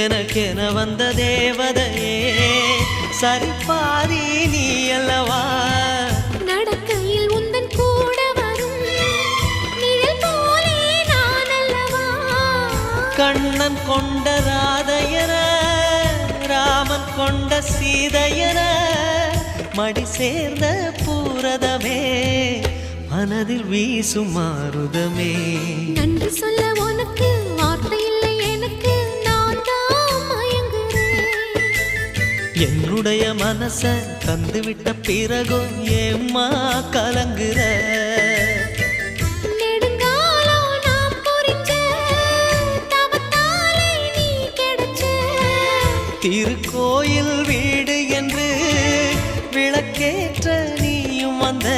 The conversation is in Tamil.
எனக்கென வந்த தேவதையே சரிபாதி நீ அல்லவா நடக்கையில் உந்தன் கூட வரும் கண்ணன் கொண்ட ராதையர ராமன் கொண்ட சீதையர மடி சேர்ந்த பூரதமே மனதில் வீசும் மாறுதமே நன்றி சொல்ல என்னுடைய மனச தந்துவிட்ட பிறகும் ஏம்மா கலங்குற? திருக்கோயில் வீடு என்று விளக்கேற்ற நீயும் வந்த